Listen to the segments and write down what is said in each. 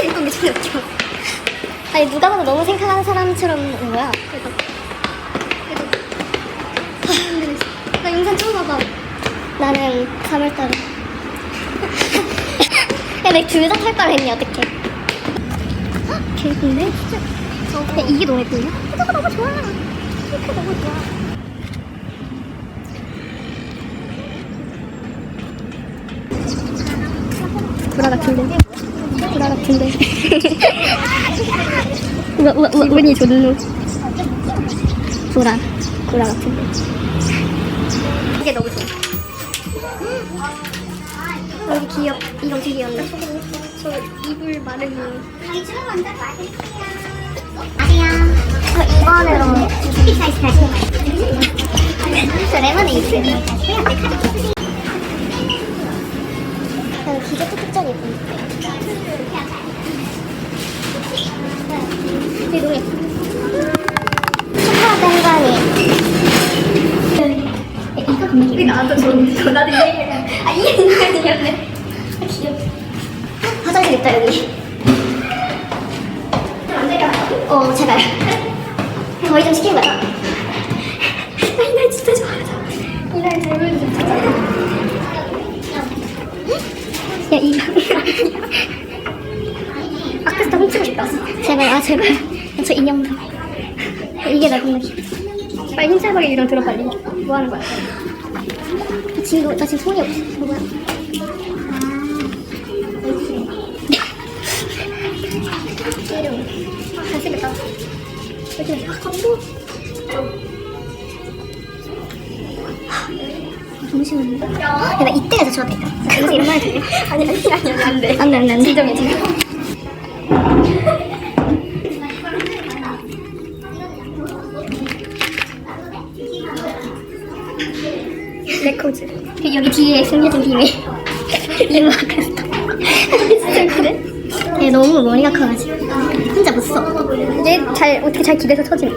확실히 또 미쳤네 죠 아니 누가 봐도 너무 생각하는 사람처럼 온 거야. 그래서 그래서 아, 힘들었어. 나 영상 처음 봐봐. 나는 3월달에. 야, 내가 둘다 탈걸 했니 어떡해? 헉, 개근데 진짜. 야, 이게 너무 예쁘냐? 이거 너무 좋아. 이거 너무 좋아. 구라 같은데? 구라 같은데? 우와, 우와, 우와, 운이 좋노. 구라, 구라 같은데. 이게 너무 좋아. 여기 귀엽, 이거 되게 귀엽네. 저 이불 마르기. 안녕하세요. 저 2번으로 스피 사이즈 거예요. 저 레몬에 있어요. 나도 이게. 아, 이게 공간이었네. 아, 귀여워. 화장실 있다, 여기. 어, 제발. 저희 좀 시킨 거야. 나 이날 진짜 좋아하자. 이날 제발 진짜 좋아하자. 야, 이거. 아까부터 훔치고 싶다. 제발, 아, 제발. 저 인형도. 이게 나 귀여워. 빨리 흰쌀박이 이랑 들어, 빨리. 뭐 하는 거야? 나 지금, 나 지금 손이 없어. 뭐야? 이름. 아, 잘생겼다. 이렇게, 아, 감동. 너무 심한데? 야, 나 이때 가서 좋았다. 여기서 이런 말 돼? 아니, 아니, 아니, 아니, 안 돼. 안 돼, 안 돼, 안 돼. 진정해, 진정. 레코즈. 여기 뒤에 숨겨진 비밀. 이거 아까부터. 진짜 그래? 얘 너무 머리가 커가지고. 혼자 못 써. 얘 잘, 어떻게 잘 기대서 쳐지네.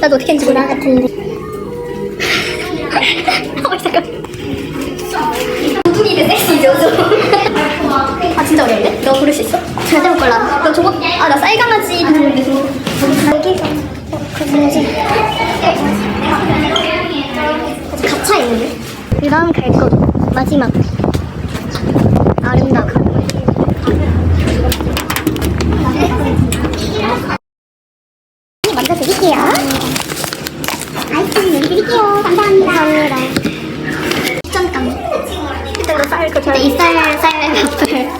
나도 어떻게 했는지 몰라. 같은데. 어, 잠깐. 우tun이는 섹시죠, 아, 진짜 어려운데? 너 부를 수 있어? 절대 못 골라. 너 저거, 아, 나 쌀강아지. 여기서, 어, 그 뭐지? 갇혀 있는데? 그 다음 갈 거. 마지막. 아름다워. 먼저 드릴게요. 아이스크림 여기 드릴게요. 감사합니다. 감사합니다. 잠깐. 일단 너쌀 그, 일단 이쌀 쌀 앞을.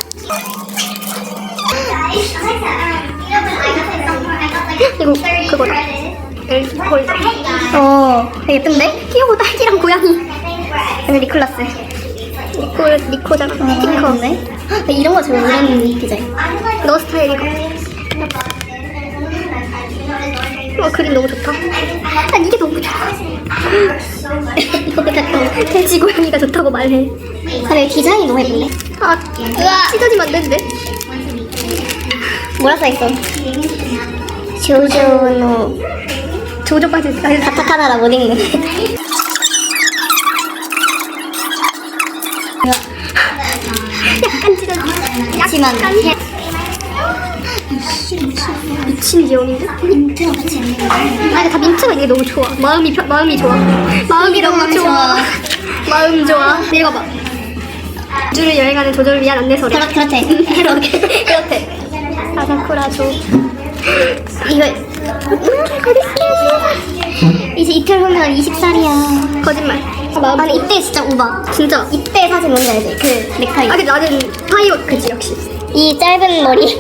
이거 그거다. 엘골. 어, 되게 예쁜데? 귀여워 딸기랑 고양이. 근데 니콜라스. 니콜 니코잖아. 핑크인데. 헉, 이런 거 제일 오랜 디자인. 너 스타일 이거. 어 그림 너무 좋다. 아 이게 너무 좋아. 너무 좋다. 돼지 고양이가 좋다고 말해. 아 근데 디자인이 너무 예쁜데? 아 찢어지면 안 되는데? 뭐라 써있어? 조조노 조조까지 아니 가타카나라 못 읽는. 약간 찢어져. 약간. 미친 귀여움인데? 민트랑 같이 있는 거 아니 다 민트가 이게 너무 좋아 마음이 편- 마음이 좋아 마음이 너무 좋아 마음 좋아 읽어봐 우주를 여행하는 조조를 위한 안내서래 그렇, 그렇대 그렇게 그렇대 아사쿠라 조 이거 이제 이틀 후면 20살이야 거짓말 아니 이때 진짜 오바 진짜 이때 사진 뭔지 알지? 그 넥타이 아 근데 나는 타이옷 그지 역시 이 짧은 머리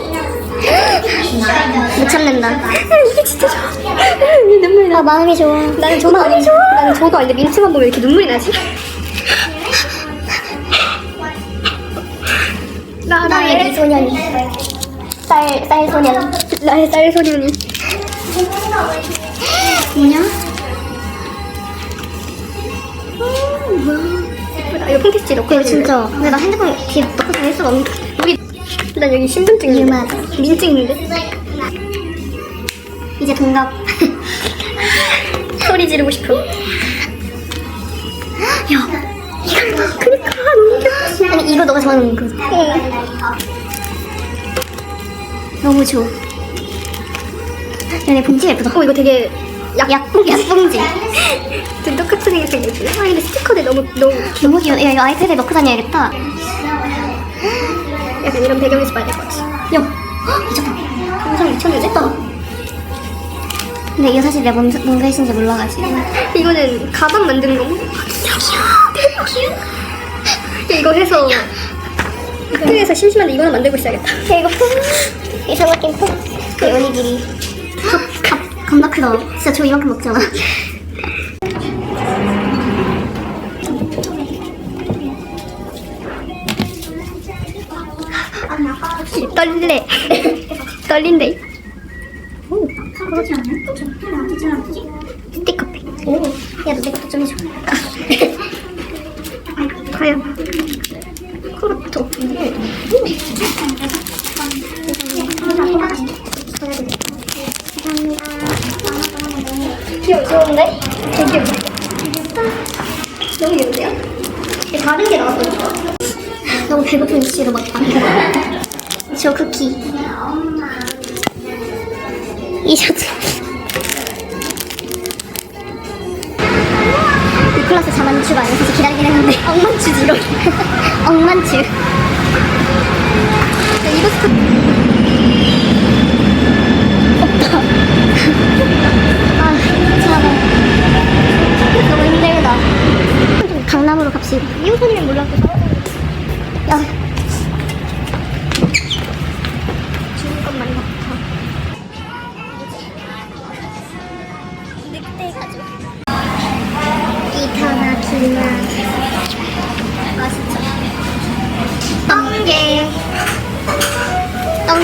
못 참는다. 이게 진짜 좋아. 눈물이 나. 아, 마음이 좋아. 나는 저도 마음이 좋아. 나는 저도 아닌데 민트만 보면 이렇게 눈물이 나지. 나 나의 미소년이. 쌀, 쌀 소년. 나의 쌀 소년이. 뭐냐? 예쁘다. 이거 핑크스티 넣고 이거 진짜. 근데 나 핸드폰 뒤에 넣고 다닐 수가 없는데. 여기 난 여기 신분증 있는데. 유마다. 민증 있는데. 이제 동갑. 소리 지르고 싶어. 야, 이거 봐. 그니까 너무 귀엽지. 아니 이거 너가 좋아하는 그. 응. 너무 좋아. 얘네 봉지 예쁘다. 어 이거 되게 약 약봉, 약봉지. 좀 똑같이 생겼는데. 아 근데 스티커들 너무 너무 너무 귀여워. 야, 이거 아이패드에 넣고 다녀야겠다. 약간 이런 배경에서 봐야 될 것 같아. 야, 헉, 미쳤다. 영상 미쳤는데? 근데 이거 사실 내가 뭔, 뭔 글씨인지 몰라가지고. 이거는 가방 만드는 거고. 귀여워. 귀여워. 야 이거 해서 학교에서 심심한데 이거나 만들고 있어야겠다. 야, 이거 이 삼각김 콩. 그 오니기리. 겁나 크다. 진짜 저 이만큼 먹잖아. 떨릴래. 떨린대. 그러지 않나? 스티커팩. 오. 야, 너 내 것도 좀 해줘. 과연 코르토. 좋은데? 되게. 너무 귀여운데요? 다른 게 나왔거든요. 너무 배고픈 이슈로 먹다. 저 쿠키. 이 셔츠. 니콜라스 자만추가 아니라 기다리긴 했는데. 엉망추지 이런. 억만추. 이거 스타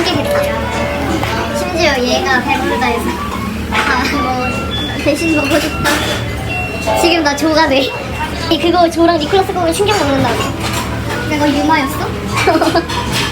했다. 심지어 얘가 배부르다 해서. 아, 뭐, 대신 먹어줬다. 지금 나 조가 돼. 이 그거 조랑 니콜라스 거면 신경 먹는다고. 내가 유마였어?